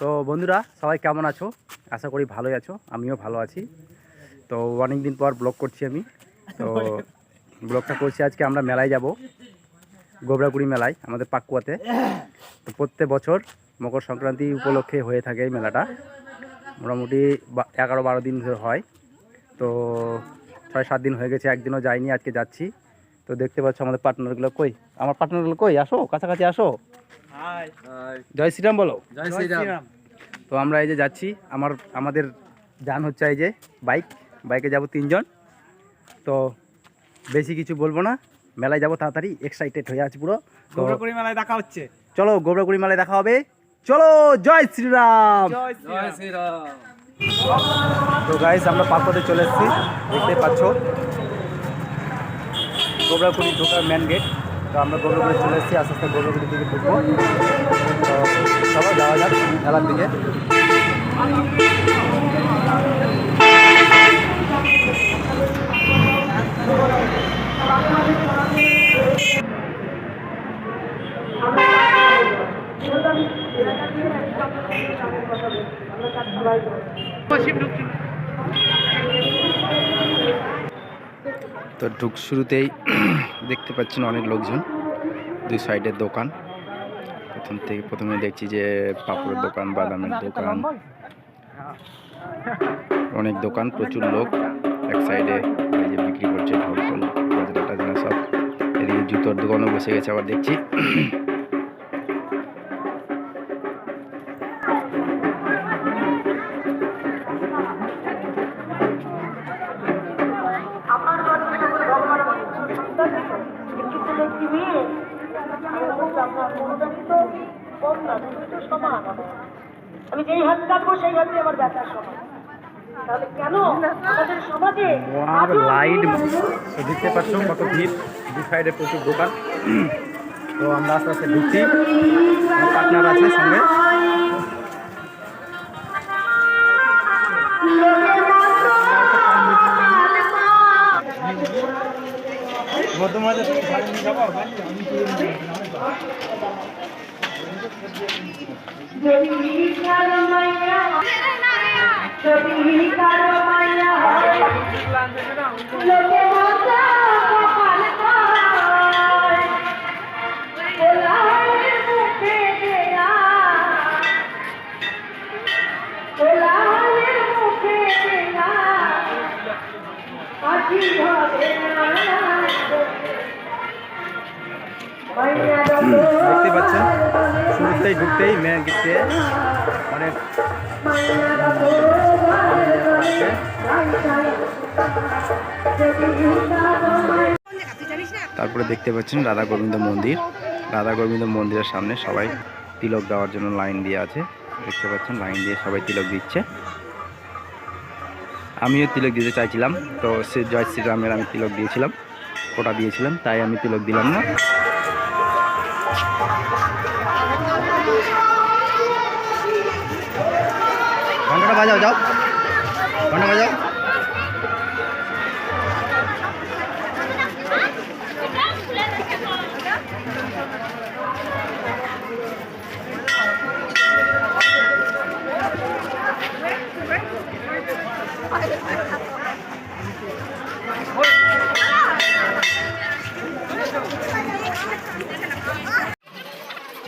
তো বন্ধুরা, সবাই কেমন আছো? আশা করি ভালোই আছো, আমিও ভালো আছি। তো অনেক দিন পর ব্লগ করছি আমি। তো ব্লগটা করছি আজকে, আমরা মেলায় যাব। গোবরাগুড়ি মেলায়, আমাদের পাকুয়াতে। তো প্রত্যেক বছর মকর সংক্রান্তি উপলক্ষে হয়ে থাকে এই মেলাটা। মোটামুটি এগারো বারো দিন ধরে হয়। তো ছয় সাত দিন হয়ে গেছে, একদিনও যাইনি, আজকে যাচ্ছি। তো দেখতে পাচ্ছ আমাদের পার্টনারগুলো কই? আমার পার্টনারগুলো কই? আসো, কাছাকাছি আসো। জয় শ্রীরাম বলো। জয় শ্রীরাম। তো আমরা এই যে যাচ্ছি আমার আমাদের যান হচ্ছে এই যে বাইক। বাইকে যাব তিনজন। তো বেশি কিছু বলব না। মেলায় যাব তাড়াতাড়ি এক্সাইটেড হয়ে আছি পুরো। গৌরকুড়ি মেলায় দেখা হচ্ছে। চলো গোবরাগুড়ি মেলায় দেখা হবে। চলো জয় শ্রীরাম। জয় শ্রীরাম। তো গাইজ আমরা পাকপথে চলে এসেছি। দেখতে পাচ্ছ। গোবরাগুড়ি ঢোকার মেন গেট তো আমরা গোবরাগুড়ি চলে এসেছি, আস্তে আস্তে গোবরাগুড়ির দিকে ঢুকবো। চলো যাওয়া যাক মেলার দিকে। তো ঢুক শুরুতেই দেখতে পাচ্ছেন অনেক লোকজন, দুই সাইডের দোকান। প্রথম থেকে প্রথমে দেখছি যে পাপড়ের দোকান, বাদামের দোকান। অনেক দোকান, প্রচুর লোক। এক সাইডে যে বিক্রি করছে ঢোল টোল সব। এদিকে জুতোর দোকানও বসে গেছে, আবার দেখছি। আমি যেই হাত কাটবো সেই হাতে আমার ব্যথার সমান তাহলে কেন আমাদের সমাজে আর লাইট দেখতে পাচ্ছ কত ভিড়। দু সাইডে প্রচুর দোকান। তো আমরা আস্তে আস্তে ঢুকছি। পার্টনার আছে সঙ্গে। কারও ঢুকতেই মেয়ে গেটে অনেক তারপরে দেখতে পাচ্ছেন রাধা গোবিন্দ মন্দির। রাধা গোবিন্দ মন্দিরের সামনে সবাই তিলক দেওয়ার জন্য লাইন দিয়ে আছে। দেখতে পাচ্ছেন লাইন দিয়ে সবাই তিলক দিচ্ছে। আমিও তিলক দিতে চাইছিলাম, তো সে জয় শ্রীরামের আমি তিলক দিয়েছিলাম, ওটা দিয়েছিলাম, তাই আমি তিলক দিলাম না। ঘন্টাটা বাজাও যাও। ঘণ্টা বাজাও।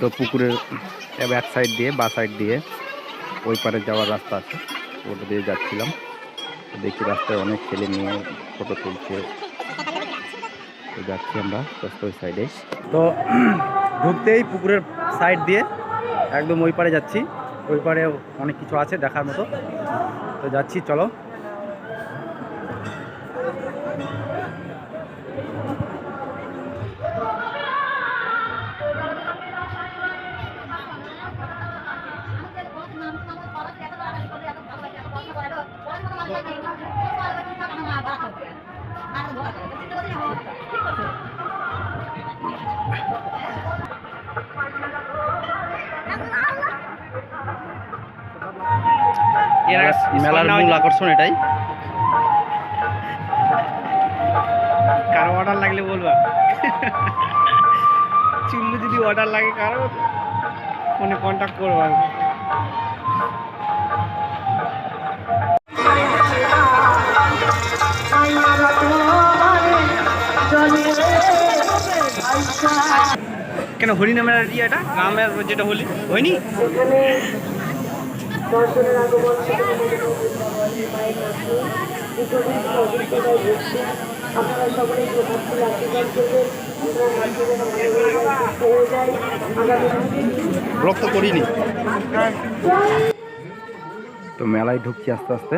তো পুকুরের এক সাইড দিয়ে বা সাইড দিয়ে ওই পারে যাওয়ার রাস্তা আছে, ওটা দিয়ে যাচ্ছিলাম। দেখি রাস্তায় অনেক ছেলে মেয়ে ফটো তুলছে। তো যাচ্ছি আমরা ওই সাইডে তো ঢুকতেই পুকুরের সাইড দিয়ে একদম ওই পারে যাচ্ছি। ওই পারে অনেক কিছু আছে দেখার মতো। তো যাচ্ছি, চলো। মেলার মূল আকর্ষণ এটাই। কারও অর্ডার লাগলে বলবা। চুল্লু যদি অর্ডার লাগে কারও ফোনে কন্ট্যাক্ট করব। কেন হরি নামের ইয়ে এটা গ্রামের যেটা হোলি? হয়নি? আপনারা প্রভাবশীল আশীর্বাদ করবেন হয়ে করিনি। তো মেলায় ঢুকছি আস্তে আস্তে।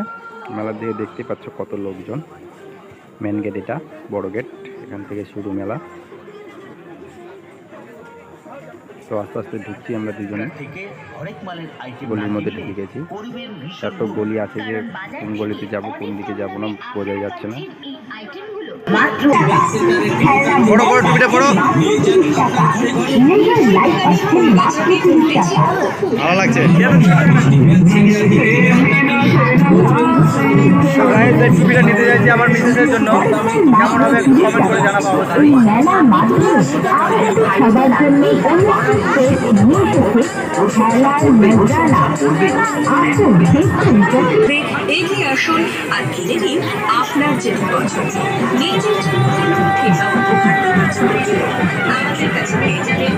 মেলার দিকে দেখতে পাচ্ছ কত লোকজন। মেন গেট এটা বড় গেট এখান থেকে শুরু মেলা। তো আস্তে আস্তে ঢুকছি আমরা দুজনে। গলির মধ্যে ঢুকে গেছি। এত গলি আছে যে কোন গলিতে যাব কোন দিকে যাব না বোঝা যাচ্ছে না। বড় বড় টুপিটা বড় ভালো লাগছে। টুপিটা নিতে চাইছি আমার মিসেসের জন্য, কেমন হবে কমেন্ট করে জানাব এগিয়ে আসুন আর কিনে নিন আপনার যেটা পছন্দ। আমাদের কাছে পেয়ে যাবেন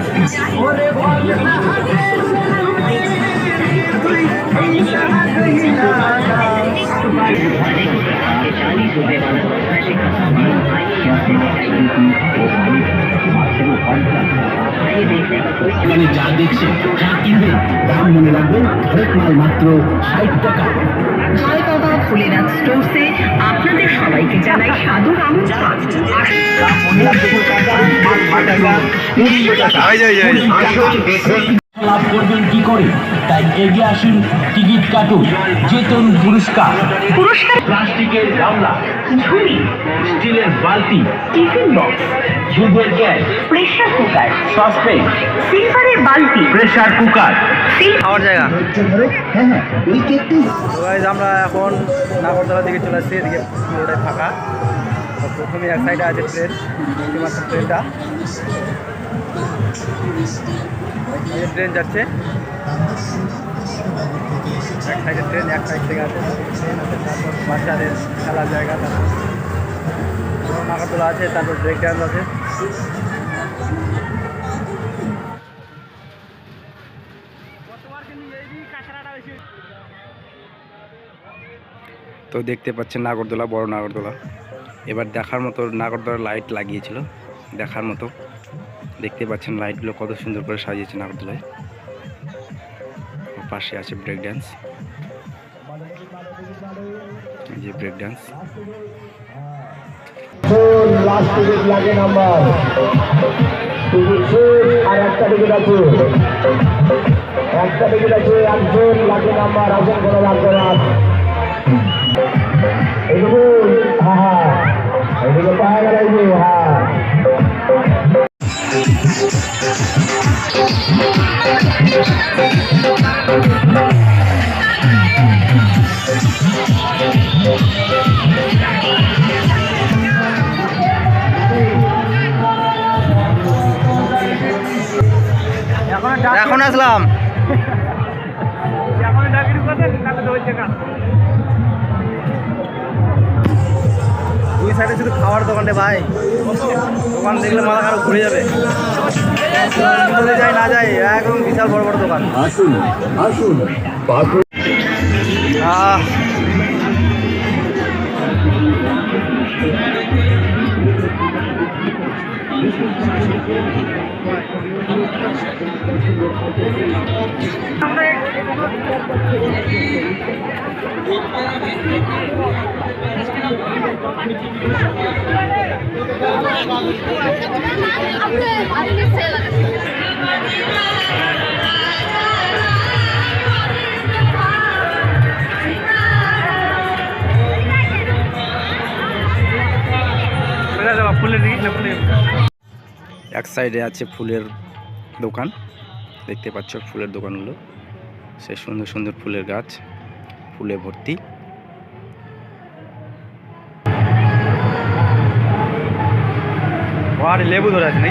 মানে যা দেখছেন যা কিনবেন দাম মনে রাখবেন হরেক মাল মাত্র ষাট টাকা। স্টোরসে আপনাদের সবাইকে জানাই সাদর আমন্ত্রণ আসুন লাভ করবেন কি করে? তাই এগিয়ে আসুন টিকিট কাটুন। যেতন পুরস্কার। পুরস্কার? প্লাস্টিকের গামলা ঝুড়ি স্টিলের বালতি টিফিন বক্স দুধের গ্যাস প্রেসার কুকার সসপেন সিলভারের বালতি প্রেসার কুকার। খাওয়ার জায়গা। হ্যাঁ হ্যাঁ তো guys, আমরা এখন নাগরদোলা দিকে চলে আসছি এদিকে পুরোটাই ফাঁকা। প্রথমে এক সাইডে আছে ট্রেন ট্রেনটা ট্রেন যাচ্ছে। এক সাইডে ট্রেন এক সাইড থেকে আছে। ট্রেন আছে, তারপর বাচ্চাদের খেলার জায়গা, তারপর নাগরদোলা আছে, তারপর ব্রেক ড্যান্স আছে। তো দেখতে পাচ্ছেন নাগরদোলা, বড় নাগরদোলা। এবার দেখার মতো নাগরদোলা লাইট লাগিয়েছিল। দেখার মতো। দেখতে পাচ্ছেন লাইটগুলো কত সুন্দর করে সাজিয়েছেন নাগরদোলায় ওর পাশে আছে ব্রেক ড্যান্স যে ব্রেক ড্যান্স লাগে নাম্বার। আর একটা টিকিট আছে। একটা টিকিট একজন লাগে নাম্বার। আসেন কোনো লাগবে না। হ্যাঁ হ্যাঁ এদিকে পাওয়া গেল হ্যাঁ এখন আসলাম এখন ডাকির কথা তাহলে ধরছে কাজ সাইডে শুধু খাওয়ার দোকানটা ভাই। দোকান দেখলে মাথা খারাপ ঘুরে যাবে। চলে যায় না যায় একদম বিশাল বড় বড় দোকান। আসুন আসুন আহ। ফুলের এক সাইডে আছে ফুলের দোকান। দেখতে পাচ্ছ ফুলের দোকানগুলো। সে সুন্দর সুন্দর ফুলের গাছ, ফুলে ভর্তি। আর লেবু ধরে আছে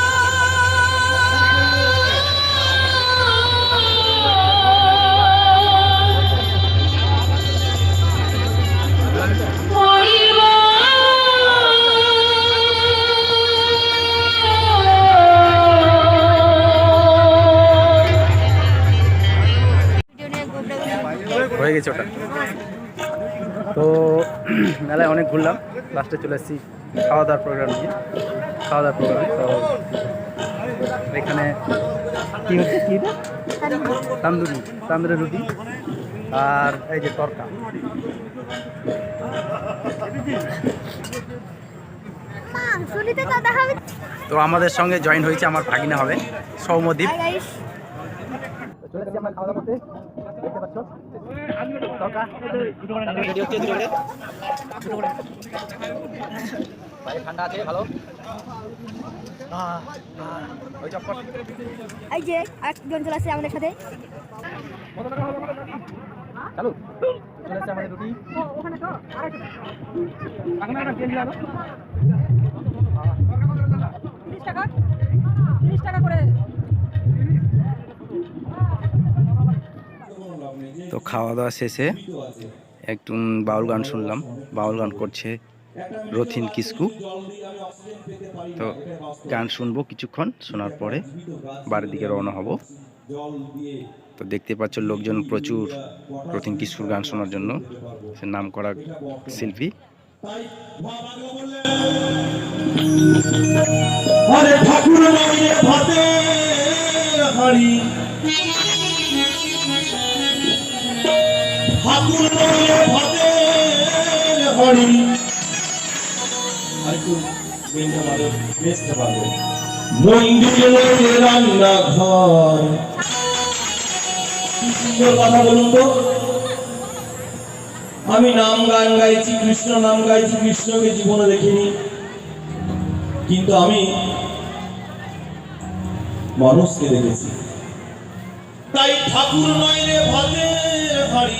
গেছে ওটা। তো মেলায় অনেক ঘুরলাম। লাস্টে চলে এসেছি খাওয়া দাওয়ার প্রোগ্রাম নিয়ে। খাওয়া দাওয়ার প্রোগ্রাম তো এখানে কি হচ্ছে কি? তান্দুরি তান্দুরি রুটি আর এই যে তরকা। তো আমাদের সঙ্গে জয়েন হয়েছে আমার ভাগিনা হবে সৌমদ্বীপ চলে আমরা খাওয়া দাওয়া করতে। দেখতে পাচ্ছ? ঠান্ডা আছে ভালো এই যে আরেকজন চলে আসছে আমাদের সাথে। চালু টাকা। তিরিশ টাকা করে তো খাওয়া দাওয়া শেষে একটু বাউল গান শুনলাম। বাউল গান করছে রথিন কিস্কু তো গান শুনব কিছুক্ষণ, শোনার পরে বাড়ির দিকে রওনা হব। তো দেখতে পাচ্ছ লোকজন প্রচুর রথিন কিস্কুর গান শোনার জন্য। সে নাম করা শিল্পী ঠাকুর আমি নাম গান গাইছি, কৃষ্ণ নাম গাইছি, কৃষ্ণকে জীবনে দেখিনি। কিন্তু আমি মানুষকে দেখেছি। তাই ঠাকুর মাইরে ভাতের হাড়ি।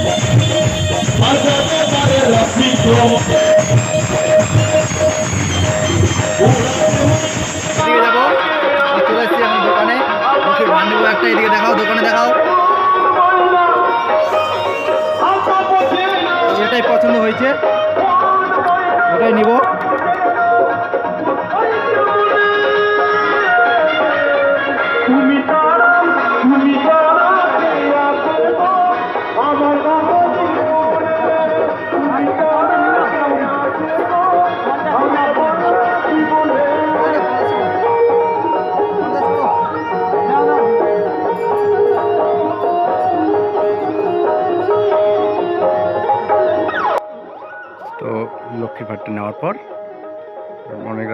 যাব চলে এসেছি এখন দোকানে। মুখে বান্ধব একটা এদিকে দেখাও, দোকানে দেখাও। এটাই পছন্দ হয়েছে। ওটাই নিব।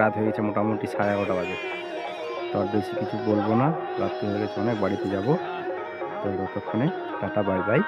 রাত হয়ে গেছে মোটামুটি সাড়ে এগারোটা বাজে। তো বেশি কিছু বলব না। রাত্রি হয়ে গেছে অনেক, বাড়িতে যাব। তো ততক্ষণে টাটা, বাই বাই।